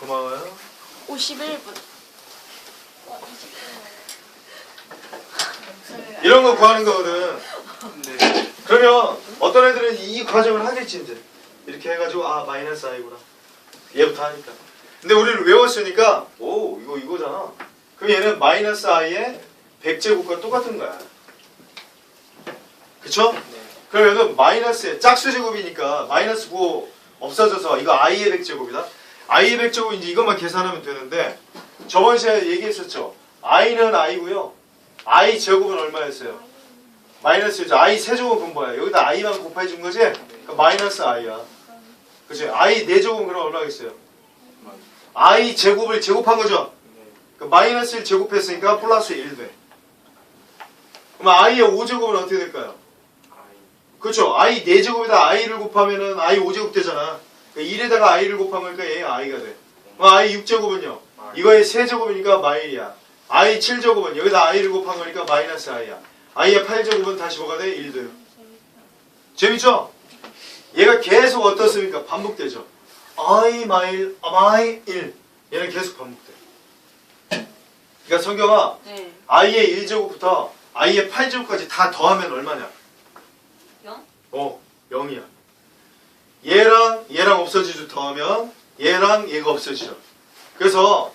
고마워요. 51분. 이런 거 구하는 거거든. 네. 그러면 어떤 애들은 이 과정을 하겠지 이제. 이렇게 해가지고 아 마이너스 i구나. 얘부터 하니까. 근데 우리는 외웠으니까 오 이거 이거잖아. 그럼 얘는 마이너스 i의 100제곱과 똑같은 거야. 그쵸? 네. 그럼 얘는 마이너스의 짝수 제곱이니까 마이너스 9 없어져서 이거 i의 100제곱이다. I의 100제곱 이제 이것만 계산하면 되는데 저번 시간에 얘기했었죠. i는 i고요. i 제곱은 얼마였어요? 마이너스죠. i 세제곱은 뭐야? 여기다 i만 곱해 준 거지? 그러니까 마이너스 i야. 그치? i 4제곱은 그럼 얼마겠어요? i 제곱을 제곱한 거죠? 네. 그 마이너스 1 제곱했으니까 플러스 1 돼. 그럼 i의 5제곱은 어떻게 될까요? 그렇죠. i 4제곱에다 i를 곱하면은 i 5제곱 되잖아. 그 1에다가 i를 곱한 거니까 얘가 i가 돼. 그럼 i 6제곱은요? 아이. 이거의 세제곱이니까 마일이야. i 7제곱은 여기다 i를 곱한 거니까 마이너스 i야. i의 8제곱은 다시 뭐가 돼? 1 돼요. 재밌죠? 얘가 계속 어떻습니까? 반복되죠. i 마일, 마일 1. 얘는 계속 반복돼. 그러니까 성경아, 네. i의 1제곱부터 i의 8제곱까지 다 더하면 얼마냐? 영? 어, 0이야. 얘랑 얘랑 없어지죠. 더하면 얘랑 얘가 없어지죠. 그래서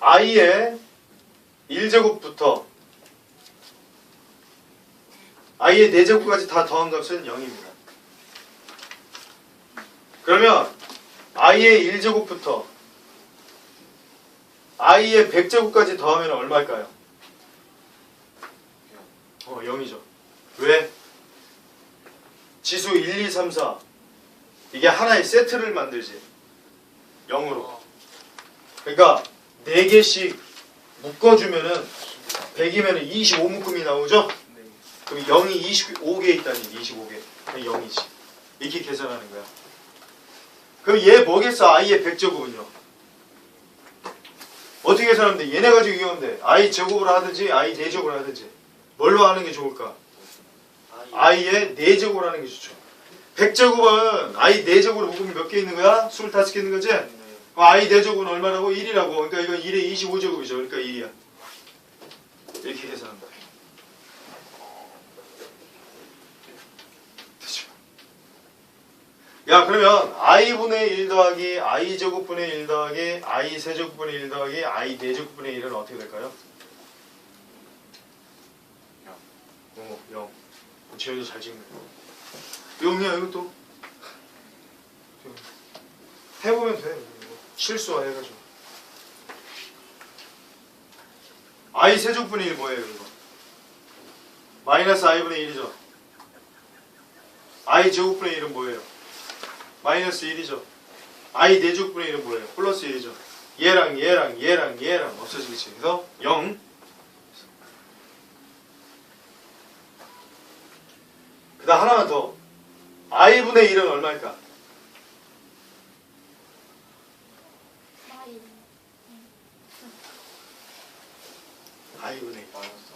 i의 1제곱부터 i의 4제곱까지 다 더한 값은 0입니다. 그러면 i의 1제곱부터 i의 100제곱까지 더하면 얼마일까요? 어, 0이죠. 왜? 지수 1, 2, 3, 4 이게 하나의 세트를 만들지 0으로 그러니까 4개씩 묶어주면은 100이면은 25묶음이 나오죠? 네. 그럼 0이 25개 있다니 25개 그럼 0이지 이렇게 계산하는 거야 그럼 얘 뭐겠어 i의 100제곱은요 어떻게 계산하면 돼? 얘네 가지고 이기면 돼 i 제곱으로 하든지 i 4제곱으로 하든지 뭘로 하는 게 좋을까? i의 4제곱을 하는 게 좋죠. 100제곱은 i 4제곱으로 묶으면 몇 개 있는 거야? 25개 있는 거지? 네. 그럼 i 4제곱은 얼마라고? 1이라고. 그러니까 이건 1의 25제곱이죠. 그러니까 1이야. 이렇게 계산한다. 됐죠? 야 그러면 i분의 1 더하기 i 제곱분의 1 더하기 i 세제곱분의 1 더하기 i 4제곱분의 1은 어떻게 될까요? 어, 0. 지현이 잘 찍네. 0이야, 이것도. 해보면 돼. 이거. 실수와 해가지고. i 세제곱분의 1 뭐예요, 이거? 마이너스 i분의 1이죠. i 제곱분의 1은 뭐예요? 마이너스 1이죠. i 4제곱분의 1은 뭐예요? 플러스 1이죠. 얘랑 얘랑 얘랑 얘랑 없어지겠지. 그래서 0. 그 다음 하나만 더. I분의 1은 얼마일까? i분의 1. 마이너스.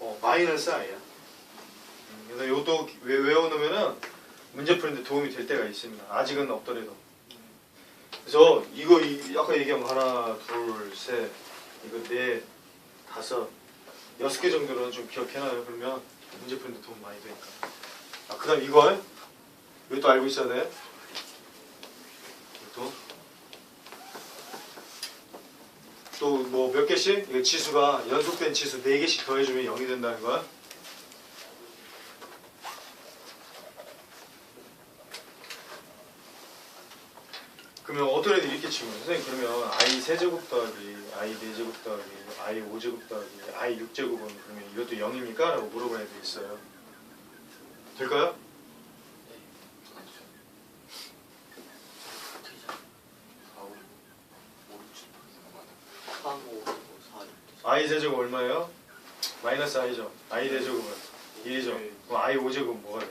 어, 마이너스 i야. 음, 그래서 이것도 외- 외워놓으면은 문제 푸는데 도움이 될 때가 있습니다. 아직은 없더라도. 그래서 이거 이- 아까 얘기한 거 하나, 둘, 셋, 이거 네, 다섯, 여섯 개 정도는 좀 기억해놔요. 그러면 문제 푸는데 도움 많이 되니까. 아, 그 다음 이거 이것도 알고 있어야 돼. 이것도. 또뭐 몇 개씩? 이거 지수가 연속된 지수 4개씩 더해주면 0이 된다는 거야. 그러면 어떤 애들이 이렇게 치면 선생님 그러면 i 세제곱 더하기 i 4제곱 더하기 i 5제곱 더하기 i 6제곱은 그러면 이것도 0입니까? 라고 애들이 있어요. 될까요? I 세제곱 얼마예요? 마이너스 i죠. i 4제곱은 1이죠. 네. 그럼 i 5제곱은 뭐가 돼?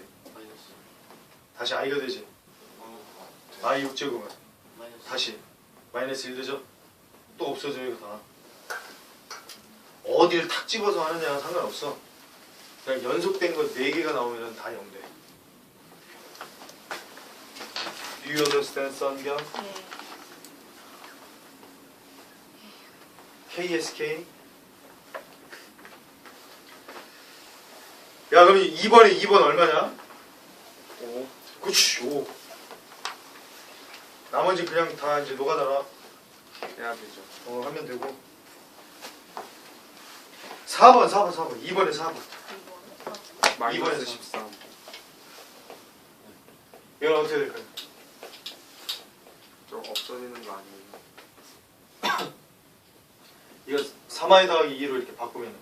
다시 i가 되지. i 6제곱은 다시 마이너스 1 되죠? 또 없어져 이거 다. 어디를 탁 집어서 하느냐 상관없어. 그냥 연속된 거 4개가 나오면 다 0 돼. Do you understand, 선경? 네. KSK. 야 그럼 2번에 2번 얼마냐? 5 그치 5. 나머지 그냥 다 이제 녹아달아. 해야 되죠. 어 하면 되고. 4번 4번 4번 2번에 4번. 마이너스 이번에도 13. 이건 어떻게 될까요? 좀 없어지는 거 아니에요? 이거 3i 더하기 2로 이렇게 바꾸면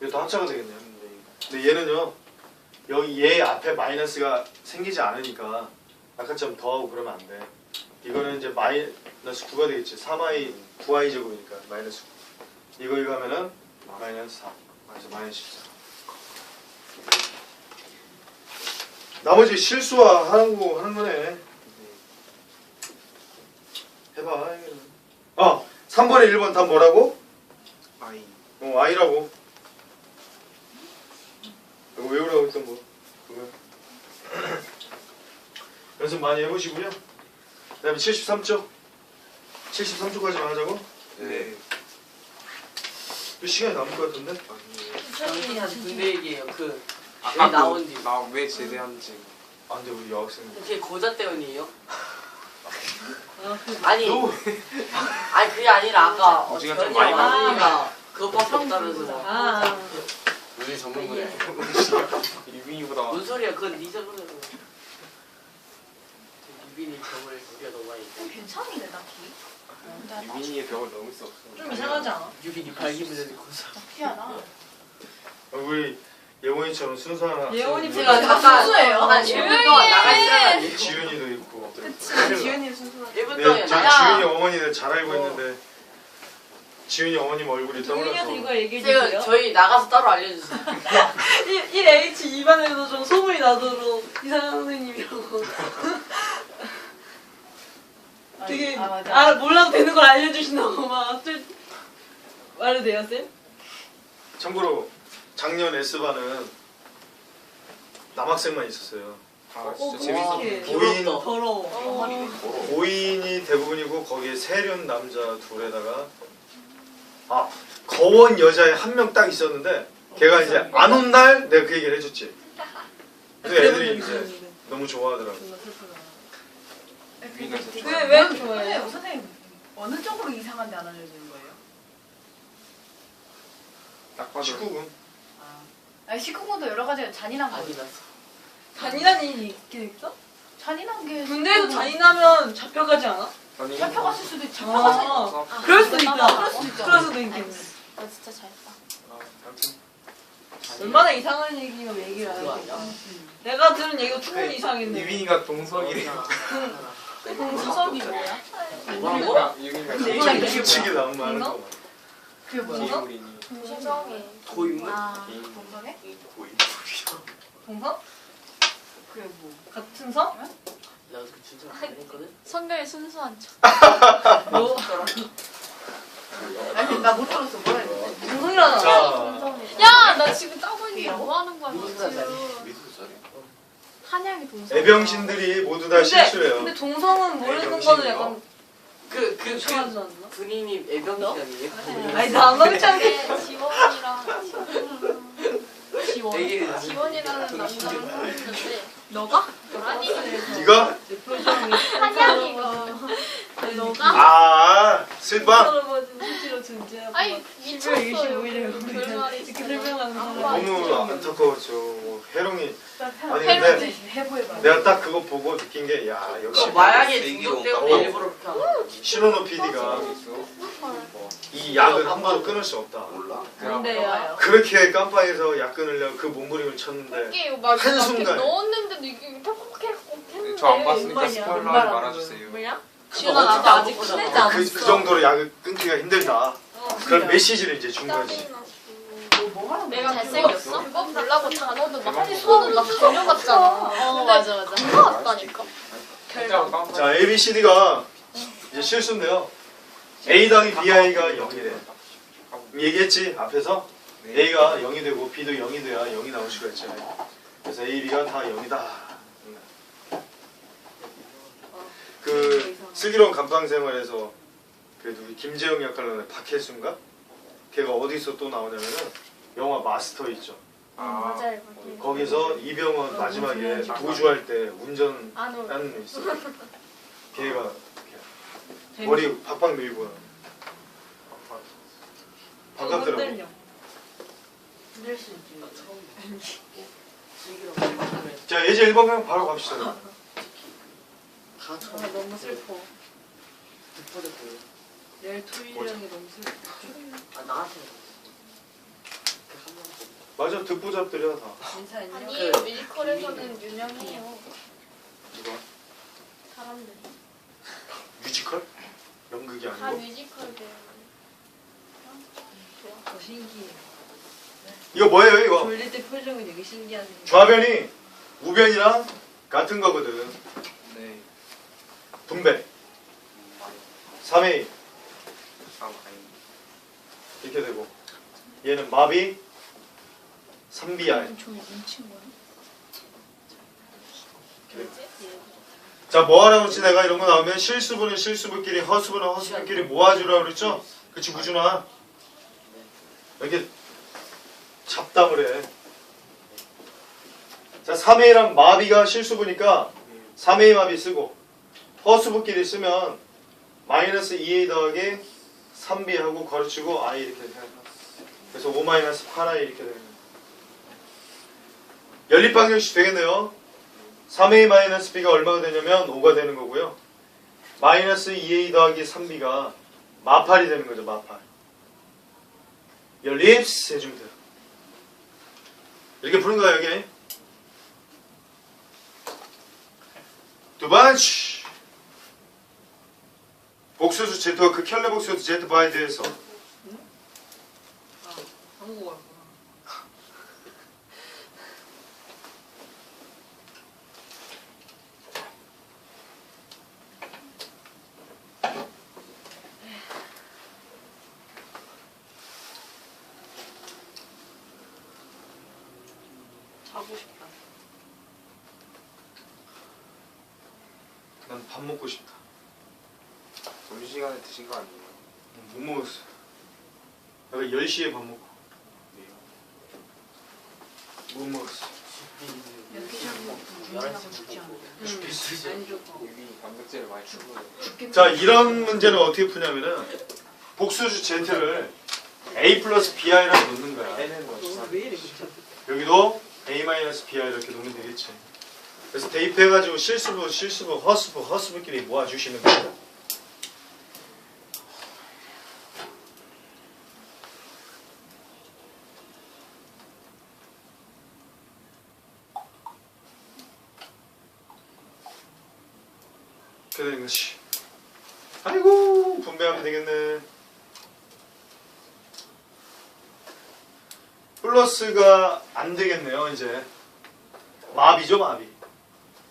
이것도 합차가 되겠네요. 근데 얘는요 여기 얘 앞에 마이너스가 생기지 않으니까 아까처럼 더하고 그러면 안 돼. 이거는 이제 마이너스 9가 되겠지. 3i 9i 제곱이니까 마이너스 9. 이거 이거 하면은 마이너스 4. 그래서 마이너스 14. 나머지 실수와 하는 거 하는 거네. 해봐. 어, 3번에 1번 답 뭐라고? 아이 어, I라고. 이거 외우라고 했던 거. 그거. 연습 많이 해보시고요. 그 다음에 73쪽. 73쪽까지만 하자고? 네. 또 시간이 남을 것 같은데? 다시 군대 얘기예요. 그 아까 여기 나온 뒤. 나왜 제대한지. 아, 근데 우리 여학생. 그게 고자 때문이에요? 아니 너, 아니 그게 아니라 아까 어지가 좀 많이 어머니가 그것밖에 없다면서 아, 우리 전문 분야. 유빈이보다 뭔 소리야 그건 네 잘못이야 유빈이 병을 우리가 너무 많이 좀 괜찮은데 나 키. 유빈이의 벽을 넘을 수 없어. 좀 이상하지 않아? 유빈이 발기문제는 고사 키하나? 우리 예원이처럼 순수한 예원이 학생이 제가 다 순수해요. 한 1분 동안 나가 있으란 말이에요 지윤이도 있고. 지은이 순수한. 1분 네, 동안 저 나가 지윤이 어머니를 잘 알고 어. 있는데 지윤이 어머님 얼굴이 떠올라서 이거 얘기해 제가 주세요. 저희 나가서 따로 알려주세요 1, 1H 2반에도 좀 소문이 나도록 이상한 선생님이라고. 되게 아, 맞아. 아 몰라도 되는 걸 알려주신다고 막 쓸- 말해도 돼요 쌤? 참고로 작년 S반은 남학생만 있었어요. 아 어, 진짜 그거 재밌어. 더러워. 5인이 대부분이고 거기에 세륜 남자 둘에다가 아 거원 여자에 한명 딱 있었는데 걔가 이제 안 온 날 내가 그 얘기를 해줬지. 그래서 애들이 이제 너무 좋아하더라고. 유빈이가 진짜 왜, 왜 근데 좋아해요? 선생님 어느 쪽으로 이상한데 안 알려주는 거예요? 딱 봐도 19금. 아, 아니 19금도 여러 가지가 잔인한 거. 잔인한 일이 있긴 있어? 잔인한 게. 군대에서 19금. 잔인하면 잡혀가지 않아? 아니 잡혀갔을 수도 있지. 아, 아, 그럴 수도 있다. 그럴 수도 있죠. 그럴 수도 있겠네. 나 진짜 잘했다. 아무튼 얼마나 이상한 얘기면 얘기를 안. 아니야? 내가 들은 얘기가 충분히 이상했네. 유빈이가 동석이래. 동석이 뭐야? 뭐라고? 유빈이가. 이게 솔직히 나온 말은. 그게 뭐야? 동성애. 고인물? 아, 개인 동성애? 고인물이야. 동성? 그게 뭐? 같은 성? 나도 그 진짜 안 했거든? 성별이 순수한 척. 너 아니 나 못 들었어. 뭐라 했는데? 동성이라잖아. 자 야, 나 지금 따고 있는데 뭐 하는 거야, 지금. 한양이 동성. 애병신들이 모두 다 실수해요. 근데 동성은 모르는 애병신이요? 거는 약간 그, 그, 이상하지 그 않나? 애병기 아니에요? 아니 나안 않게. 근데 지원이랑 지원. 되게 지원이라는 남자를 사귀었는데 너가? 아니 표정이 한양이가 너가? 아 슬방 할아버지 수시로 존재하고 아니 12월 미쳤어요. 25일에 그 말이 이렇게. 설명하는 사람 너무 안타까웠죠. 뭐 해롱이 아니 근데 해보해봐. 내가 딱 그거 보고 느낀 게 야 역시 그 마약에 얘기로 중독 때문에 어. 일부러 그렇게 하는 거지 신원호 PD가 이 약을 함부로 끊을 수 없다. 뭔데요? 그렇게 깜빵에서 약 끊으려고 그 몸부림을 쳤는데 이게 막 한순간에. 넣었는데도 이게 팍팍해갖고 했는데 저 안 봤으니까 음반이야, 스포일러 하지 음반 말아주세요. 뭐야? 그거 지훈아 나도 아직 안 친해지 먹잖아. 않았어 그, 그 정도로 약을 끊기가 힘들다. 어, 그런. 메시지를 이제 준 거지. 짜증났어. 뭐 하는 내가? 잘생겼어? 그거 보려고 단어도 막 대박. 손은 막 달려갔잖아. 어 근데 맞아 맞아 안 나왔다니까. 결과. 자 A, B, C, D가 이제 실수인데요. A 더하기 BI가 0이래. 얘기했지 앞에서 A가 0이 되고 B도 0이 돼야 0이 나올 수가 있죠. 그래서 A, B가 다 0이다. 그 슬기로운 감방 생활에서 그래도 우리 김재영 역할로 하는 박혜순가? 걔가 어디서 또 나오냐면은 영화 마스터 있죠. 아, 맞아요. 거기서 이병헌 어, 마지막에 운전하지 도주할 때 운전하는 안 올. 애 있어. 걔가 머리 박박 밀고 나와. 반갑더라고. 흔들려. 흔들 수 있지. 자 예제 1번 그냥 바로 갑시다. 다 아, 처음 너무 슬퍼. 내일 토요일이 너무 슬퍼. 아 나한테. 맞아 듣보잡들이야 다. 인사. 아니 그- 뮤지컬에서는 유명해요. 누가? 사람들이 뮤지컬? 연극이 다 아니고. 뮤지컬 배우. 더 신기해. 이거 뭐예요 이거? 졸릴 때 표정이 되게 신기하네. 좌변이 우변이랑 같은 거거든. 네. 분배. 3A 아, 아니. 이렇게 되고 얘는 마비 3BI 좀 뭉친 거야? 자 뭐하라고 그랬지 내가 이런 거 나오면 실수분은 실수분끼리 허수분은 허수분끼리 모아주라고 그랬죠? 그치 구준아 이렇게 잡담을 해. 자 3A랑 마비가 실수분이니까 3A 마비 쓰고 허수분끼리 쓰면 마이너스 2A 더하기 3B 하고 거르치고 I 이렇게 생각해. 그래서 5 마이너스 8I 이렇게 되는. 연립방정식 되겠네요. 3A 마이너스 B가 얼마가 되냐면 5가 되는 거고요. 마이너스 2A 더하기 3B가 마팔이 되는 거죠. 마팔. 연립스 해주면 돼요. 이렇게 푸는 거야 여기. 두 번째. 복수수 Z와 그 켤레 복수수 Z 바에 대해서 한국어 난 밥 먹고 싶다. 점심시간에 드신 거 아니에요? 못 먹었어. 내가 10시에 밥 먹고 못 먹었어. 죽지 않아. 안 좋고. 단백질을 많이. 죽겠다. 자 이런 문제는 어떻게 푸냐면은 복수주 Z를 A 플러스 BI라고 놓는 거야. 빼는 거 이래 진짜. 여기도 A 마이너스 BI 이렇게 놓으면 되겠지. 그래서 대입해가지고 실수부, 실수부, 허수부, 허수부끼리 모아주시면 됩니다. 이렇게 되는 것이. 아이고 분배하면 되겠네. 플러스가 안 되겠네요, 이제. 마비죠, 마비.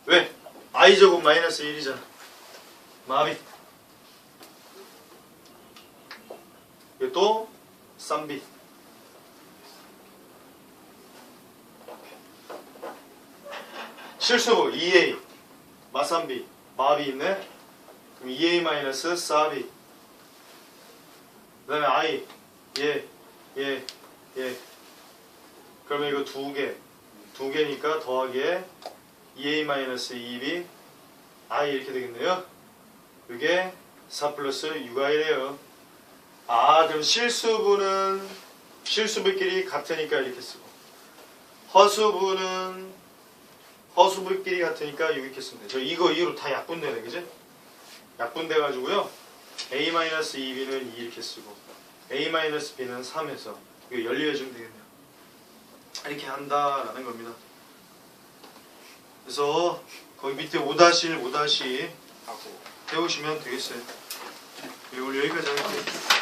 왜? i 제곱 마이너스 1이잖아. 마비. 이게 또 3b. 실수부 2a 마3b 마비 있네. 그럼 2a 마이너스 4b. 그다음에 i 얘, 얘, 얘. 그러면 이거 두 개. 두 개니까 더하기에 2a-2b i 이렇게 되겠네요. 이게 4 플러스 6i래요. 아, 그럼 실수부는 실수부끼리 같으니까 이렇게 쓰고 허수부는 허수부끼리 같으니까 이렇게 쓰면 돼요. 저 이거 이후로 다 약분되네, 그지? 약분돼 가지고요. a-2b는 2 이렇게 쓰고 a-b는 3에서 이거 연리해주면 되겠네요. 이렇게 한다라는 겁니다. 그래서 거기 밑에 5-1, 5- 하고. 배우시면 되겠어요. 네, 오늘 여기까지 할게요.